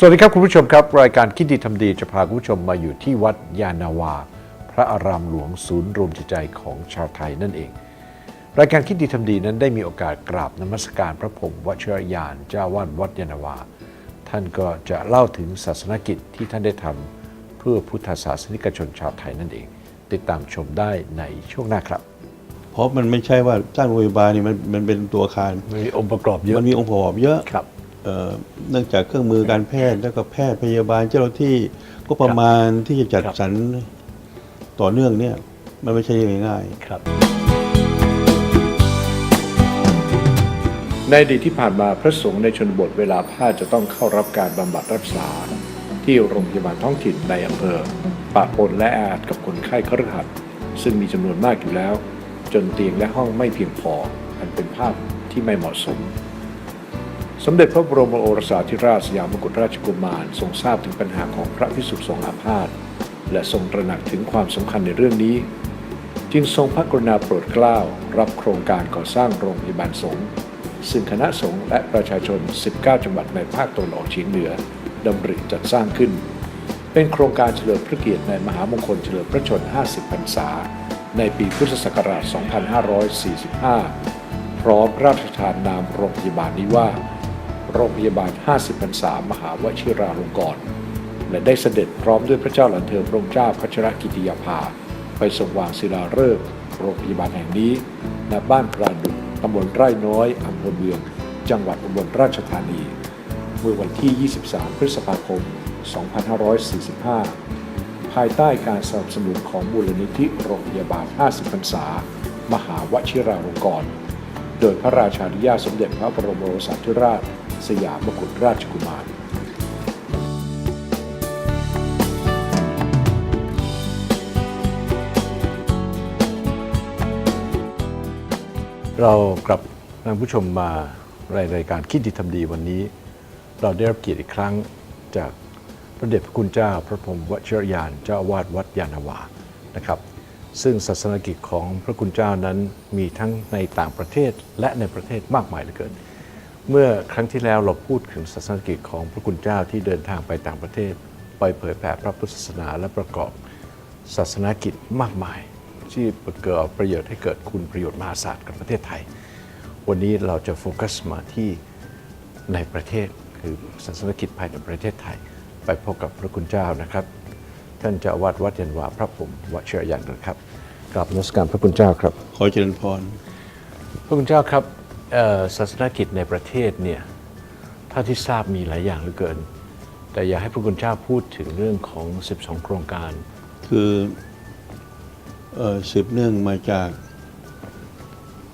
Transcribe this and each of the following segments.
สวัสดีครับคุณผู้ชมครับ รายการคิดดีทำดีจะพาคุณผู้ชมมาอยู่ที่วัดยานาวา พระอารามหลวงศูนย์รวมจิตใจของชาวไทยนั่นเอง รายการคิดดีทำดีนั้นได้มีโอกาสกราบนมัสการพระพรหมวชิรยานเจ้าวาดวัดยานาวา ท่านก็จะเล่าถึงศาสนกิจที่ท่านได้ทำเพื่อพุทธศาสนิกชนชาวไทยนั่นเอง ติดตามชมได้ในช่วงหน้าครับ เพราะมันไม่ใช่ว่าสร้างโรงพยาบาลนี่มันมันเป็นตัวอาคารมีองค์ประกอบเยอะมันมีองค์ประกอบเยอะครับ เอ่อเนื่องจากเครื่องมือการแพทย์แล้วก็แพทย์พยาบาลเจ้าหน้าที่ก็ประมาณที่จะจัดครับสรรต่อเนื่องเนี่ยมันไม่ใช่เรื่องง่ายครับ ในอดีตที่ผ่านมาพระสงฆ์ในชนบทเวลาพลาดจะต้องเข้ารับการบำบัดรักษา ที่โรงพยาบาลท้องถิ่นในอำเภอปะปนและแออัดกับคนไข้คฤหัสถ์ซึ่งมีจำนวนมากอยู่แล้ว จนเตียงและห้องไม่เพียงพออันเป็นภาพที่ไม่เหมาะสม สมเด็จพระบรมโอรสาธิราชสยามกุฎราชกุมารทรงทราบถึงปัญหาของพระพิสุสงฆ์อาพาธและทรงตระหนักถึงความสำคัญในเรื่องนี้ จึงทรงพระกรุณาโปรดเกล้า รับโครงการก่อสร้างโรงพยาบาลสงฆ์ซึ่งคณะสงฆ์และประชาชน 19 จังหวัดในภาคตะวันออกเฉียงเหนือดำริจัดสร้างขึ้น เป็นโครงการเฉลิมพระเกียรติในมหามงคลเฉลิมพระชน 50 พรรษา ในปีพุทธศักราช 2545 พร้อมราชทานนามโรงพยาบาลนี้ว่า โรงพยาบาล 50พรรษามหาวชิราลงกรณ์และได้เสด็จพร้อมด้วยพระเจ้าหลานเธอพระองค์เจ้าพัชรกิติยาภา ไปทรงวางศิลาฤกษ์โรงพยาบาลแห่งนี้ณบ้านกราดุกตำบลไร่น้อยอำเภอเมือง จังหวัดอุบลราชธานี เมื่อวันที่ 23 พฤษภาคม 2545 ภายใต้การสนับสนุนของมูลนิธิโรงพยาบาล 50พรรษามหาวชิราลงกรณ์ โดยพระราชาธิยาสมเด็จพระบรมโอรสาธิราช สยามกุฎราชกุมารเรากลับท่านผู้ชมมาในรายการคิดดีทำดีวันนี้ เราได้รับเกียรติอีกครั้งจากพระเดชพระคุณเจ้าพระพรมวชิรยานเจ้าอาวาสวัดยานาวานะครับ ซึ่งศาสนกิจของพระคุณเจ้านั้นมีทั้งในต่างประเทศและในประเทศมากมายเหลือเกิน เมื่อครั้งที่แล้วเราพูดถึงศาสนกิจของพระคุณเจ้าที่เดินทางไปต่างประเทศ ไปเผยแผ่พระพุทธศาสนาและประกอบศาสนกิจมากมาย ที่เกิดประโยชน์ให้เกิดคุณประโยชน์มหาศาลกับประเทศไทย วันนี้เราจะโฟกัสมาที่ในประเทศคือศาสนกิจภายในประเทศไทย ไปพบกับพระคุณเจ้านะครับ ท่านเจ้าอาวาดวัดยันวาพระผมวชิรยันนะครับกราบนมัสการพระคุณเจ้าครับ ขอเจริญพร พระคุณเจ้าครับเอ่อศาสนกิจในประเทศเนี่ยถ้าที่ทราบมีหลายอย่างเหลือเกิน แต่อยากให้พระคุณเจ้าพูดถึงเรื่องของ 12 โครงการ คือเอ่อสืบเนื่องมาจาก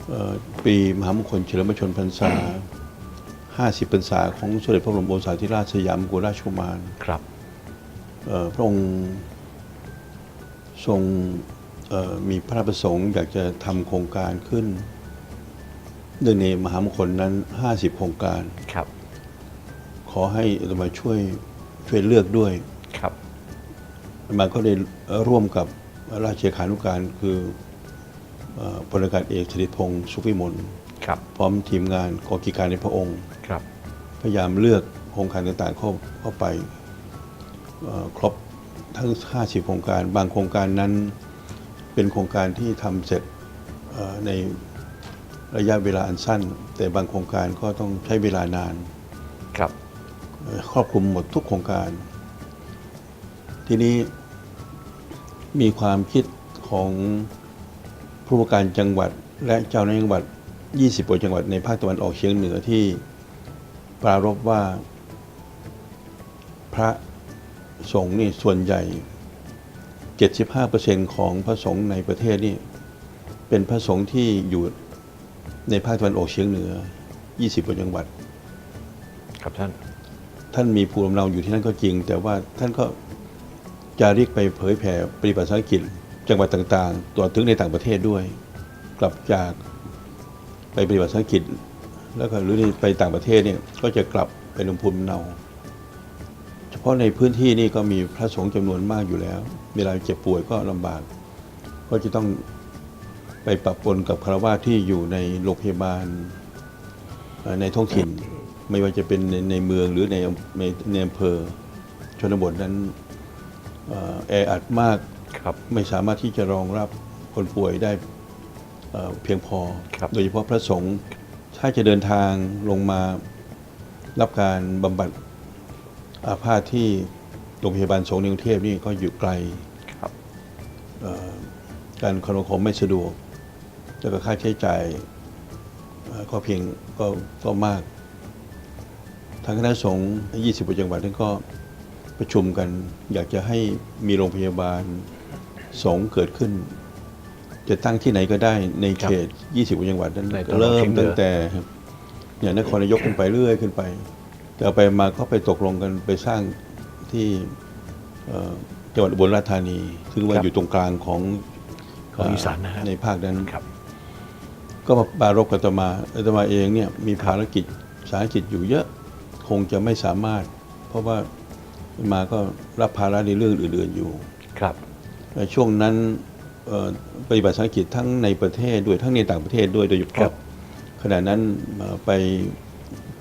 เอ่อปีมหามงคลเฉลิมพระชนมพรรษา 50 พรรษาของสมเด็จพระบรมโอรสาธิราชสยามกุฎราชกุมารครับเอ่อ พระองค์ทรงเอ่อมีพระราชประสงค์อยากจะทำโครงการขึ้นเนื่องในมหามงคลนั้น 50 โครงการครับ ขอให้อาตมาช่วยช่วยเลือกด้วยครับอาตมาก็ได้ร่วมกับราชเลขานุการคือเอ่อพลอากาศเอกสริพงศ์สุขวิมลครับ พร้อมทีมงานกองกิจการในพระองค์ครับ พยายามเลือกโครงการต่างๆเข้าเข้าไปเอ่อ ครบทั้ง 50 โครงการ บางโครงการนั้นเป็นโครงการที่ทำเสร็จเอ่อในระยะเวลาอันสั้น แต่บางโครงการก็ต้องใช้เวลานานครับเอ่อครอบคลุมหมดทุกโครงการ ทีนี้มีความคิดของผู้ว่าการจังหวัดและเจ้าหน้าที่จังหวัด 20กว่าจังหวัดในภาคตะวันออกเฉียงเหนือที่ปรารภว่าพระ สงฆ์นี่ส่วนใหญ่ 75%ของพระสงฆ์ในประเทศนี่เป็นพระสงฆ์ที่อยู่ในภาคตะวันออกเฉียงเหนือ 20กว่าจังหวัด ครับท่าน ท่านมีภูมิลำเนาอยู่ที่นั่นก็จริง แต่ว่าท่านก็จะเรียกไปเผยแผ่ปฏิบัติภารกิจจังหวัดต่างๆตัวถึงในต่างประเทศด้วย กลับจากไปปฏิบัติภารกิจ แล้วก็หรือไปต่างประเทศเนี่ยก็จะกลับไปลงภูมิลำเนา เฉพาะในพื้นที่นี่ก็มีพระสงฆ์จำนวนมากอยู่แล้ว เวลาเจ็บป่วยก็ลำบาก ก็จะต้องไปปะปนกับคารวะที่อยู่ในโรงพยาบาลเอ่อในท้องถิ่น ไม่ว่าจะเป็นในในเมืองหรือในในในอำเภอชนบทนั้นเอ่อแออัดมากครับไม่สามารถที่จะรองรับคนป่วยได้เอ่อเพียงพอครับโดยเฉพาะพระสงฆ์ถ้าจะเดินทางลงมารับการบำบัด อาพาธที่โรงพยาบาลสงฆ์ในกรุงเทพนี่ก็อยู่ไกลครับเอ่อการคมนาคมไม่สะดวก แล้วก็ค่าใช้จ่ายเอ่อก็เพียงก็ก็มาก ทางคณะสงฆ์20กว่าจังหวัดนั้นก็ประชุมกัน อยากจะให้มีโรงพยาบาลสงฆ์เกิดขึ้น จะตั้งที่ไหนก็ได้ในเขต 20กว่าจังหวัดนั้นในตะวันออกเริ่เฉีมยงเหนือตั้งแต่อย่างนครนายกขึ้นไปเรื่อยขึ้นไป แต่เอาไปมาก็ไปตกลงกันไปสร้างที่เอ่อจังหวัดอุบลราชธานี ซึ่งว่าอยู่ตรงกลางของของอีสานนะฮะในภาคนั้นครับก็มาปรารบกับอาตมาอาตมาเองเนี่ยมีภารกิจสาธารณกิจอยู่เยอะคงจะไม่สามารถ เพราะว่าอาตมาก็รับภาระในเรื่องอื่นๆอยู่ครับในช่วงนั้นเอ่อปฏิบัติสาธารณกิจทั้งในประเทศด้วยทั้งในต่างประเทศด้วยโดยเฉครัพาะบขณะนั้นเอ่อไป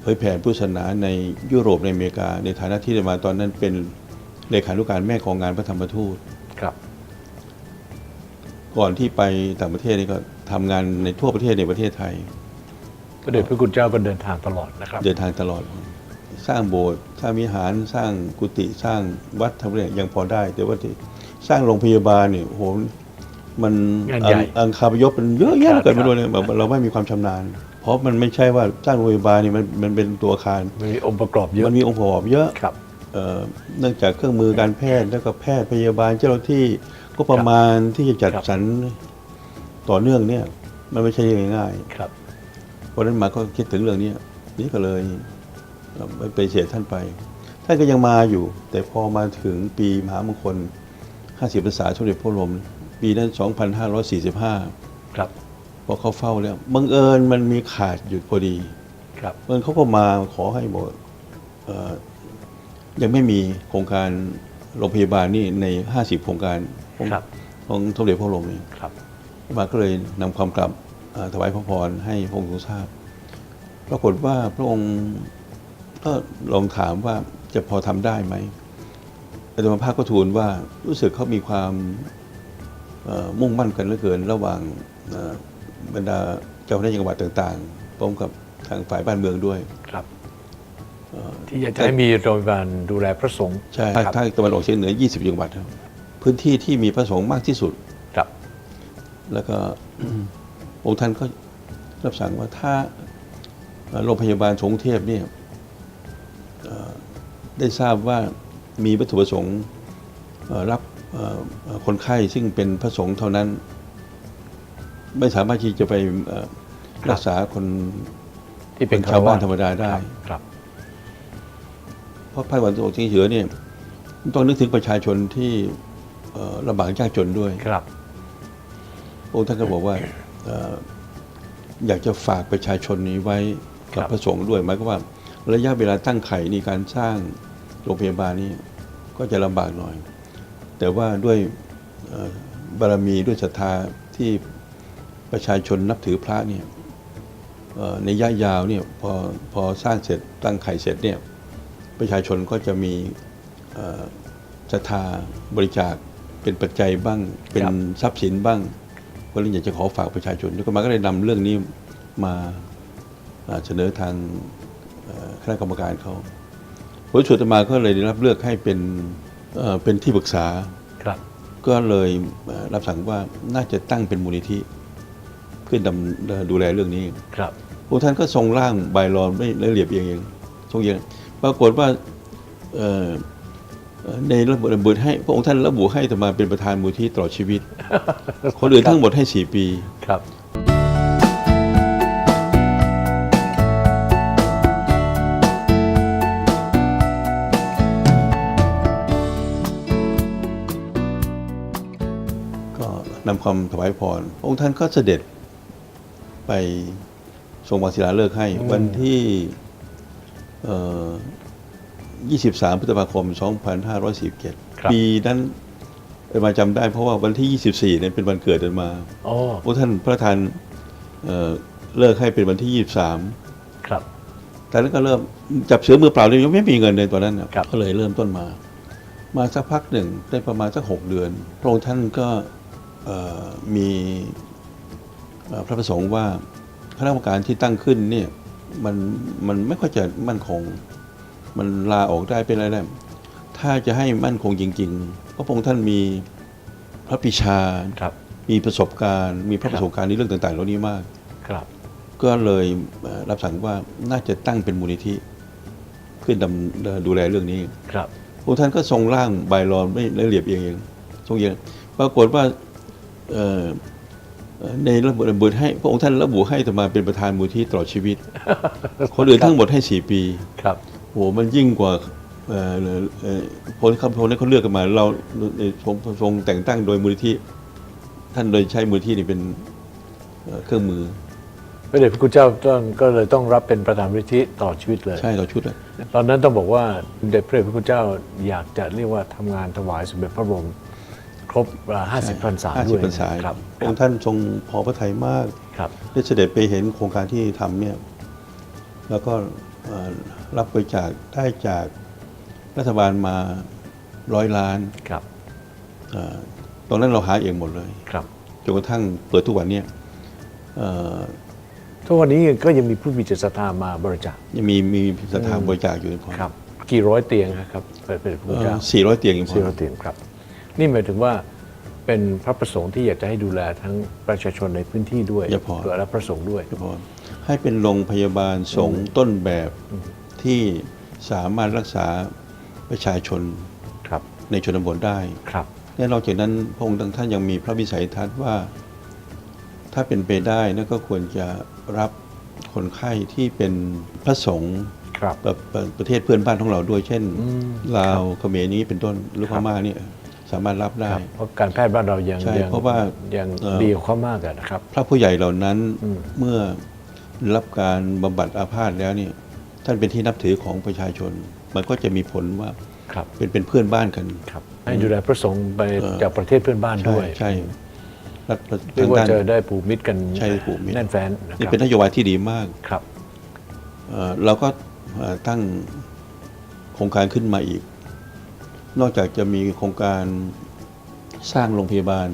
เผยแผ่พุทธศาสนาในยุโรปในอเมริกา ในฐานะที่อาตมาตอนนั้นเป็นเลขานุการแม่กองงานพระธรรมทูตครับ ก่อนที่ไปต่างประเทศนี่ก็ทำงานในทั่วประเทศในประเทศไทยพระเดชพระคุณเจ้าก็เดินทางตลอดนะครับ เดินทางตลอด สร้างโบสถ์สร้างวิหารสร้างกุฏิสร้างวัดทำอะไรยังพอได้ แต่ว่าที่สร้างโรงพยาบาลเนี่ยโอ้โหมันงานใหญ่อัอังคาพยพมันเยอะแยะครับเกิดไม่รู้เลยแบบเราไม่มีความชำนาญ เพราะมันไม่ใช่ว่าสร้างโรงพยาบาลนี่มันมันเป็นตัวอาคาร มันมีองค์ประกอบเยอะมันมีองค์ประกอบเยอะครับ เอ่อเนื่องจากเครื่องมือการแพทย์แล้วก็แพทย์พยาบาลเจ้าหน้าที่ก็ประมาณที่จะจัดครับสรรต่อเนื่องเนี่ยมันไม่ใช่เรื่องง่ายๆครับ เพราะฉะนั้นมาก็คิดถึงเรื่องนี้นี่ก็เลยเอ่อไปเสียท่านไป ท่านก็ยังมาอยู่ แต่พอมาถึงปีมหามงคล 50พรรษาสมเด็จพระบรมปีนั้น 2545 ครับ พอเขาเฝ้าแล้วบังเอิญมันมีขาดอยู่พอดีครับบังเอิญเขาก็มาขอให้บอกเอ่อยังไม่มีโครงการโรงพยาบาลนี่ใน 50 โครงการของครับของสมเด็จพระบรมนี่ครับมาก็เลยนำความกลับเอ่อถวายพระพรให้พระองค์ทรงทราบ ปรากฏว่าพระองค์ก็ลองถามว่าจะพอทำได้ไหมอาตมาภาคก็ทูลว่ารู้สึกเขามีความเอ่อมุ่งมั่นกันเหลือเกินระหว่างเอ่อ บรรดาเจ้าหน้าที่จังหวัดต่างๆพร้อมกับทางฝ่ายบ้านเมืองด้วยครับเอ่อที่อยากจะให้มีโรงพยาบาลดูแลพระสงฆ์ใช่คภาครับภาคตะวันออกเฉียงเหนือ 20 จังหวัดครับพื้นที่ที่มีพระสงฆ์มากที่สุดครับ แล้วก็องค์ท่านก็รับสั่งว่าถ้าเอ่อโรงพยาบาลสงฆ์เทพเนี่ยเอ่อได้ทราบว่ามีวัตถุประสงค์เอ่อรับเอ่อเอ่อคนไข้ซึ่งเป็นพระสงฆ์เท่านั้น ไม่สามารถที่จะไปเอ่อครับรักษาคนที่เป็นคนชาวบ้านธรรมดาได้ครับครับเพราะภาคตะวันออกเฉียงเหนือเนี่ยต้องนึกถึงประชาชนที่เอ่อลำบากยากจนด้วยครับองค์ท่านก็บอกว่าเอ่ออยากจะฝากประชาชนนี้ไว้กับครับพระสงฆ์ด้วยหมายความว่า ระยะเวลาตั้งไข่ในการสร้างโรงพยาบาลนี้ก็จะลำบากหน่อย แต่ว่าด้วยเอ่อบารมีด้วยศรัทธาที่ ประชาชนนับถือพระเนี่ยเอ่อในระยะยาวเนี่ยพอพอสร้างเสร็จตั้งไข่เสร็จเนี่ยประชาชนก็จะมีเอ่อศรัทธาบริจาคเป็นปัจจัยบ้าง เป็นครับทรัพย์สินบ้างก็เลยอยากจะขอฝากประชาชนแล้วก็มาก็เลยนำเรื่องนี้มาอ่าเสนอทางเอ่อคณะกรรมการเขาผลสุดมาก็เลยได้รับเลือกให้เป็นเอ่อเป็นที่ปรึกษาครับก็เลยเอ่อรับสั่งว่าน่าจะตั้งเป็นมูลนิธิ ขึ้นดูแลเรื่องนี้ครับพระท่านก็ทรงร่างใบรอนไม่ละเอียดเองเองทรงเองปรากฏว่าในระบุระให้พระองค์ท่านระบุให้ธรมาเป็นประธานมูลที่ตลอดชีวิต คนอื่นทั้งหมดให้สี่ปีครับก็นำความถวายพร องค์ท่านก็เสด็จ ไปทรงวางศิลาฤกษ์ให้ วันที่เอ่อ23 พฤษภาคม 2547 ปีนั้นเอ็นมาจำได้เพราะว่าวันที่ 24เนี่ยเป็นวันเกิดเอ็นมาอ๋อพระท่านพระทานเอ่อเลิกให้เป็นวันที่ 23 ครับแต่นั้นก็เริ่มจับเสือมือเปล่าเลยยังไม่มีเงินเลยตอนนั้นน่ะครับก็เลยเริ่มต้นมา มาสักพักหนึ่งได้ประมาณสักหกเดือนพระองค์ท่านก็เอ่อมีเอ่อ พระประสงค์ว่าคณะกรรมการที่ตั้งขึ้นเนี่ยมันมันไม่ค่อยจะมั่นคง มันลาออกได้เป็นอะไรได้ถ้าจะให้มั่นคงจริงๆพระองค์ท่านมีพระปรีชาครับมีประสบการณ์ มีพระคปรับระสบการณ์ในเรื่องต่างๆเหล่านี้มากครับ ก็เลยเอ่อรับสั่งว่าน่าจะตั้งเป็นมูลนิธิขึ้นดำเอ่อดูแลเรื่องนี้ครับพระท่านก็ทรงร่างใบรอนไม่ไม่เรียบเองเองทรงเองปรากฏว่าเอ่อเอ่อ ในระบบระบุให้พระองค์ท่านระบุให้อาตมาเป็นประธานมูลนิธิตลอดชีวิต คนอื่นทั้งหมดให้สี่ปีครับโหมันยิ่งกว่าเอ่อเอ่อคนคำพลนั้นเขาเลือกกันมา เราทรงทรงแต่งตั้งโดยมูลนิธิท่านโดยใช้มูลนิธินี่เป็นเอ่อเครื่องมือพระเดชพระคุณเจ้าต้องก็เลยต้องรับเป็นประธานวิธิตลอดชีวิตเลยใช่เราชุดอะตอนนั้นต้องบอกว่าสมเด็จพระเดชพระคุณเจ้าอยากจะเรียกว่าทำงานถวายสมเด็จพระบรม ครบห้าสิบพรรษาห้าด้สิวบยพรรษาครับพระองค์ท่านทรงพอพระทัยมากครับได้เสด็จไปเห็นโครงการที่ทำเนี่ยแล้วก็เอ่อรับบริจาคได้จากรัฐบาลมาร้อยล้านครับเอ่อตอนนั้นเราหาเองหมดเลยครับจนกระทั่งเปิดทุกวันเนี่ยเอ่อทุกวันนี้ก็ยังมีผู้มีจิตศรัทธามาบริจาคยังมีมีสถานบริจาคอยู่ในพอครับ กี่ร้อยเตียงครับพระเดชพระคุณเจ้าสี่ร้อยเตียงยังพอสี่ร้อยเตียงครับ นี่หมายถึงว่าเป็นพระประสงค์ที่อยากจะให้ดูแลทั้งประชาชนในพื้นที่ด้วยอย่าพอและพระสงฆ์ด้วยพอให้เป็นโรงพยาบาลสงฆ์ต้นแบบที่สามารถรักษาประชาชนครับ ในชนบทได้ ครับ และนอกจากนั้นพระองค์ท่านยังมีพระวิสัยทัศน์ว่า ถ้าเป็นไปได้นั่นก็ควรจะรับคนไข้ที่เป็นพระสงฆ์ครับ แบบประเทศเพื่อนบ้านของเราด้วย เช่น อืมลาวเขมรนี้เป็นต้นหรือพม่าเนี่ย สามารถรับได้ ครับเพราะการแพทย์บ้านเรายังใช่ยังเพราะว่ายังเอ่อ ดีกว่าเขามากอะนะครับ พระผู้ใหญ่เหล่านั้นอืม เมื่อรับการบำบัดอาพาธแล้วเนี่ยท่านเป็นที่นับถือของประชาชน มันก็จะมีผลว่าครับเป็นเป็นเพื่อนบ้านกัน ครับ ให้ดูแลพระสงฆ์ไปเอ่อ จากประเทศเพื่อนบ้านใช่ด้วยใช่รัฐเรียทากงว่าด้าน จะได้ผูกมิตรกันใช่ผูกมิตร แน่นแฟ้นนะคนี่รับเป็นนโยบายที่ดีมากครับ เอ่อเราก็เอ่อตั้งโครงการขึ้นมาอีก นอกจากจะมีโครงการสร้างโรงพยาบาล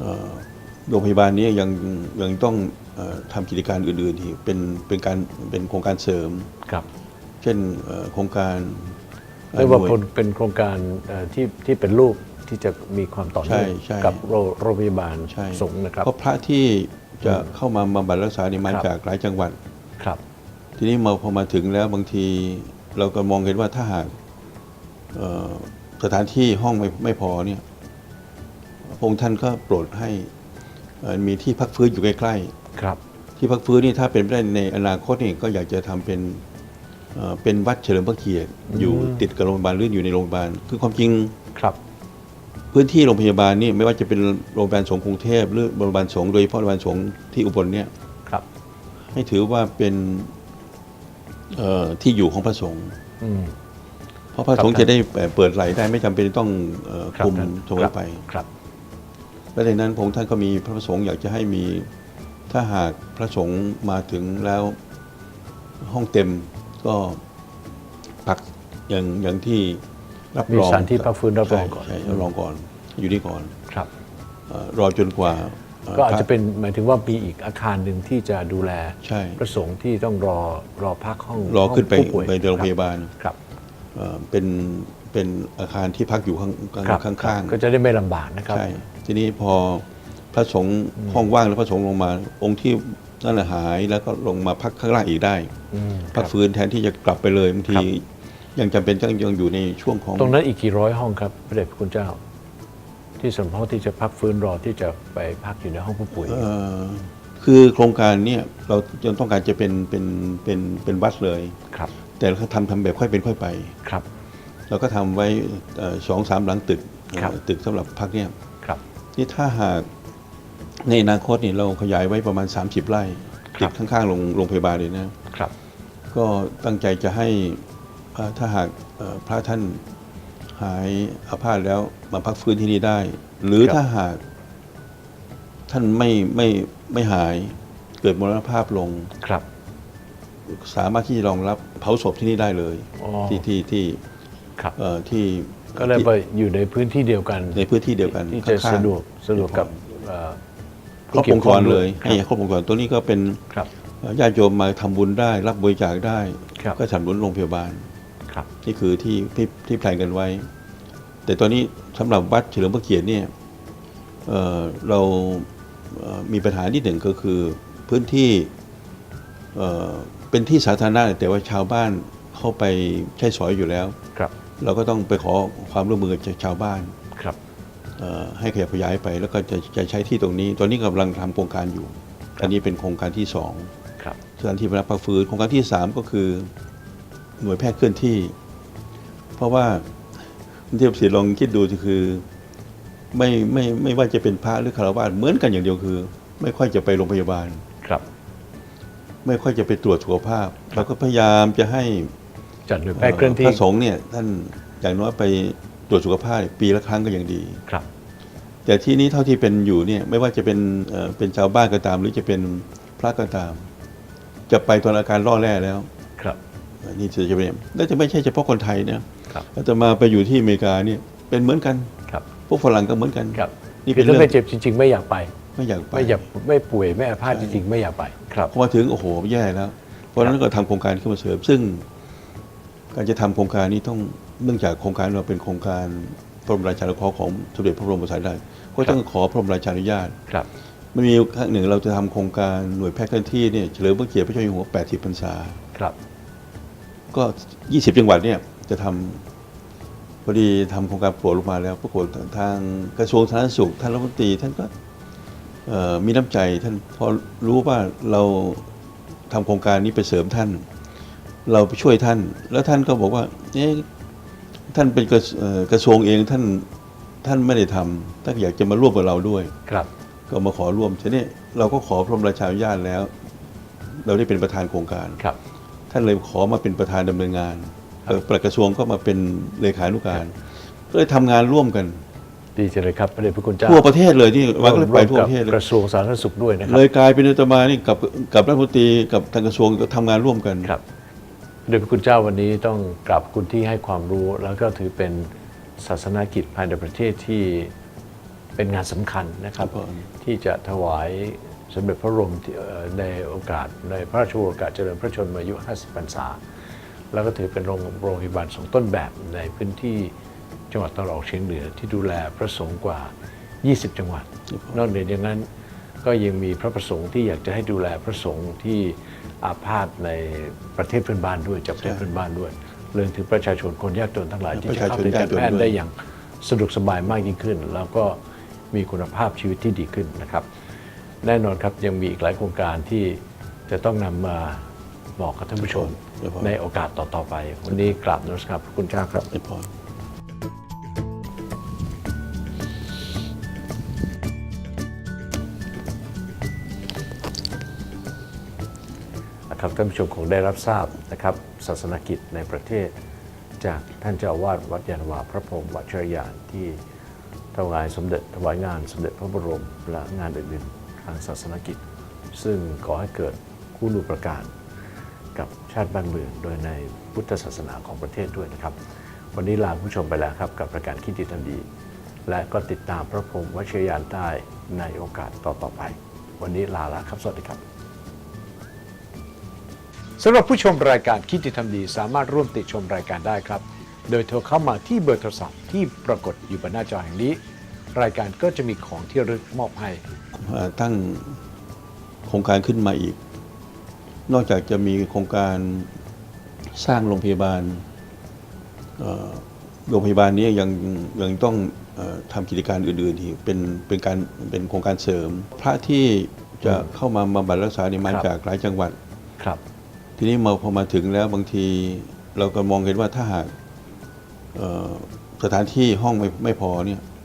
เอ่อโรงพยาบาลนี้ยังยังต้องเออทำกิจการอื่นๆที่เป็นเป็นการเป็นโครงการเสริมครับ เช่นเอ่อโครงการเอ่อเรียกว่าหน่วยเป็นเป็นโครงการเอ่อที่ที่เป็นรูปที่จะมีความต่อเนื่องใช่ใช่กับโรงโรงพยาบาลใช่สงฆ์นะครับเพราะพระที่จะเข้ามาบำบัดรักษานี่มาครับจากหลายจังหวัดครับ ทีนี้มาพอมาถึงแล้วบางทีเราก็มองเห็นว่าถ้าหากเอ่อ สถานที่ห้องไม่ไม่พอเนี่ยพระองค์ท่านก็โปรดให้เอ่อมีที่พักฟื้นอยู่ใกล้ครับๆที่พักฟื้นนี่ถ้าเป็นไปได้ในอนาคตนี่ก็อยากจะทำเป็นเอ่อเป็นวัดเฉลิมพระเกียรติอยู่ติดกับโรงพยาบาลหรืออยู่ในโรงพยาบาลคือความจริงครับ พื้นที่โรงพยาบาลนี่ไม่ว่าจะเป็นโรงพยาบาลสงฆ์กรุงเทพหรือโรงพยาบาลสงฆ์โดยเฉพาะโรงพยาบาลสงฆ์ที่อุบลเนี่ยครับ ให้ถือว่าเป็นเอ่อที่อยู่ของพระสงฆ์อืม เพราะพระสงฆ์ครับจะได้เปิดไหลได้ไม่จำเป็นต้องเอ่อครับคุมท่านถวายไปครับและในนั้นพระองค์ท่านก็มีพระประสงค์อยากจะให้มีถ้าหากพระสงฆ์มาถึงแล้วห้องเต็มก็พักอย่างอย่างที่รับมีรองสถานที่พักฟื้นรับรองก่อนใช่ใช่รับรองก่อนอยู่นี่ก่อนครับเอ่อรอจนกว่าเก็อาจจะเป็นหมายถึงว่ามีอีกอาคารหนึ่งที่จะดูแลใช่พระสงฆ์ที่ต้องรอรอพักห้องรอขึ้นไปห้งผู้ป่วยไปโรงพยาบาลครับ เอ่อเป็นเป็นอาคารที่พักอยู่ข้างครับข้างข้างๆก็จะได้ไม่ลำบากนะครับ ใช่ทีนี้พอพระสงฆ์ห้องว่างแล้วพระสงฆ์ลงมา องค์ที่นั่นแหละหายแล้วก็ลงมาพักข้างล่างอีกได้ อืมพักฟื้นแทนที่จะกลับไปเลยบางที ครับ ยังจำเป็นต้องยังอยู่ในช่วงของ ตรงนั้นอีกกี่ร้อยห้องครับพระเดชพระคุณเจ้า ที่สำหรับที่จะพักฟื้นรอที่จะไปพักอยู่ในห้องผู้ป่วย เอ่อคือโครงการเนี่ยเรายังต้องการจะเป็นเป็นเป็นเป็นวัดเลย ครับ แต่เราก็ทำทำแบบค่อยเป็นค่อยไป ครับ เราก็ทำไว้เอ่อสองสามหลังตึกครับเอ่อตึกสำหรับพักเนี่ยครับนี่ถ้าหากในอนาคตนี่เราขยายไว้ประมาณ 30 ไร่ครัติบดข้างๆโรงโรงพยาบาลเลยนะครับ ก็ตั้งใจจะให้เอ่อถ้าหากเอ่อพระท่านหายอาพาธแล้วมาพักฟื้นที่นี่ได้ หรือครับถ้าหากท่านไม่ไม่ไม่หายเกิดมรณภาพลงครับ สามารถที่จะรองรับเผาศพที่นี่ได้เลยอ๋อ ที่ที่ที่ครับ เอ่อที่ก็เลยไปอยู่ในพื้นที่เดียวกันในพื้นที่เดียวกันที่จะข้างๆ สะดวกสะดวกกับเอ่อครบวงจรเลยครัให้บครบวงจรตัวนี้ก็เป็นครับ เอ่อญาติโยมมาทำบุญได้ รับบริจาคได้ ครับ ก็สนับสนุนโรงพยาบาลครับ นี่คือที่ที่ที่แพลนกันไว้ แต่ตอนนี้สำหรับวัดเฉลิมพระเกียรติเนี่ยเอ่อเราเอ่อมีปัญหาที่หนึ่งก็คือพื้นที่เอ่อ เป็นที่สาธารณะแต่ว่าชาวบ้านเข้าไปใช้สอยอยู่แล้ว ครับ เราก็ต้องไปขอความร่วมมือจากชาวบ้านครับ เอ่อให้ขยับขยายไปแล้วก็จะจะใช้ที่ตรงนี้ ตอนนี้กำลังทำโครงการอยู่ อันนี้เป็นโครงการที่สองครับ สถานที่บรรพักฟื้นโครงการที่สามก็คือ หน่วยแพทย์เคลื่อนที่ เพราะว่าคุณเทียบศิลป์ลองคิดดูก็คือ ไม่ไม่ไม่ว่าจะเป็นพระหรือคารวะเหมือนกันอย่างเดียวคือ ไม่ค่อยจะไปโรงพยาบาลครับ ไม่ค่อยจะไปตรวจสุขภาพเราก็พยายามจะให้จัดหน่วยแพทย์เคลื่อนที่พระสงฆ์เนี่ยท่านอย่างน้อยไปตรวจสุขภาพปีละครั้งก็ยังดีครับ แต่ที่นี้เท่าที่เป็นอยู่เนี่ยไม่ว่าจะเป็นเอ่อเป็นชาวบ้านก็ตาม หรือจะเป็นพระก็ตาม จะไปตอนอาการล่อแร่แล้ว ครับนี่จะจะเป็นแล้วจะไม่ใช่เฉพาะคนไทยนะครับอาตมาไปอยู่ที่อเมริกาเนี่ยเป็นเหมือนกันครับพวกฝรั่งก็เหมือนกันครับนี่คืเป็อนเรื่ถ้าองไม่เจ็บจริง ๆ ไม่อยากไป ไม่อยากไปไม่อยากไม่ป่วยไม่อาพาธจริงๆไม่อยากไปครับพอมาถึงโอ้โหแย่แล้ว เพราะฉะนั้นก็ทำโครงการขึ้นมาเสริม ซึ่ง การจะทำโครงการนี้ต้องเนื่องจากโครงการเราเป็นโครงการพระบรมราชานุเคราะห์ของสมเด็จพระบรมศาสดาก็ต้องขอพระบรมราชานุญาตครับมันมีครั้งหนึ่งเราจะทำโครงการหน่วยแพทย์เคลื่อนที่เนี่ยเฉลิมพระเกียรติพระเจ้าอยู่หัว 80 พรรษาครับ ก็ 20 จังหวัดเนี่ยจะทำพอดีทำโครงการโปรดลงมาแล้วปรากฏทางกระทรวงสาธารณสุขท่านรัฐมนตรีท่านก็เอ่อ มีน้ำใจท่านพอรู้ว่าเราทำโครงการนี้ไปเสริมท่าน เราไปช่วยท่าน แล้วท่านก็บอกว่าเอ๊ะท่านเป็นกระเอ่อกระทรวงเองท่านท่านไม่ได้ทำท่านอยากจะมาร่วมกับเราด้วยครับ ก็มาขอร่วมทีนี้เราก็ขอพระบรมราชานุญาตแล้ว เราได้เป็นประธานโครงการครับ ท่านเลยขอมาเป็นประธานดำเนินงานครับเอ่อปลัดกระทรวงก็มาเป็นเลขานุการ ก็เลยทำงานร่วมกัน ดีจังเลยครับพระเดชพระคุณเจ้าทั่วประเทศเลยที่วันก็เลยไปทั่วประเทศเลร่ยมกับกระทรวงสาธารณสุขด้วยนะครัเลยกลายเป็นอาตมานี่กับกับรัฐมนตรีกับทางกระทรวงก็ทำงานร่วมกัน ครับพระเดชพระคุณเจ้าวันนี้ต้องกราบคุณที่ให้ความรู้ แล้วก็ถือเป็นศาสนากิจภายในประเทศที่เป็นงานสำคัญนะครับ ครับผม ที่จะถวายสมเด็จพระบรมที่เอ่อในโอกาสในพระราชโอกาสเจริญพระชนมายุ 50 พรรษา แล้วก็ถือเป็นโรงโรงพยาบาลสองต้นแบบในพื้นที่ จังหวัดตะวันออกเฉียงเหนือที่ดูแลพระสงฆ์กว่า 20 จังหวัด นอกเหนือจากนั้นก็ยังมีพระประสงค์ที่อยากจะให้ดูแลพระสงฆ์ที่อาพาธในประเทศเพื่อนบ้านด้วยจากประเทศเพื่อนบ้านด้วยเรื่องถึงประชาชนคนยากจนทั้งหลายที่จะเข้าถึงการแพทย์ได้อย่างสะดวกสบายมากยิ่งขึ้น แล้วก็มีคุณภาพชีวิตที่ดีขึ้นนะครับ แน่นอนครับยังมีอีกหลายโครงการที่จะต้องนำมาบอกกับท่านผู้ชมครับผมในโอกาสต่อๆไป วันนี้กราบนมัสการพระคุณเจ้าครับ นะครับท่านผู้ชมคงได้รับทราบนะครับศาสนกิจในประเทศ จากท่านเจ้าอาวาสวัดยานาวาพระพรหมวัชรยานที่ถวายสมเด็จถวายงานสมเด็จพระบรมและงานอื่นๆทางศาสนกิจ ซึ่งก่อให้เกิดคู่นูประการ กับชาติบ้านเมืองโดยในพุทธศาสนาของประเทศด้วยนะครับ วันนี้ลาผู้ชมไปแล้วครับกับรายการคิดดีทันดี และก็ติดตามพระพรหมวัชรยานใต้ในโอกาสต่อๆไป วันนี้ลาล้วครับสวัสดีครับ สำหรับผู้ชมรายการคิดดีทำดี สามารถร่วมติชมรายการได้ครับ โดยโทรเข้ามาที่เบอร์โทรศัพท์ที่ปรากฏอยู่บนหน้าจอแห่งนี้ รายการก็จะมีของที่ระลึกมอบให้เอ่อตั้งโครงการขึ้นมาอีก นอกจากจะมีโครงการสร้างโรงพยาบาลเอ่อโรงพยาบาลนี้ยังยังต้องเออทำกิจการอื่นๆที่เป็นเป็นการเป็นโครงการเสริม พระที่จะเข้ามาบำบัดรักษาเนี่ยมาครับจากหลายจังหวัด ครับ ทีนี้มาพอมาถึงแล้วบางทีเราก็มองเห็นว่าถ้าหากสถานที่ห้องไม่ไม่พอเนี่ย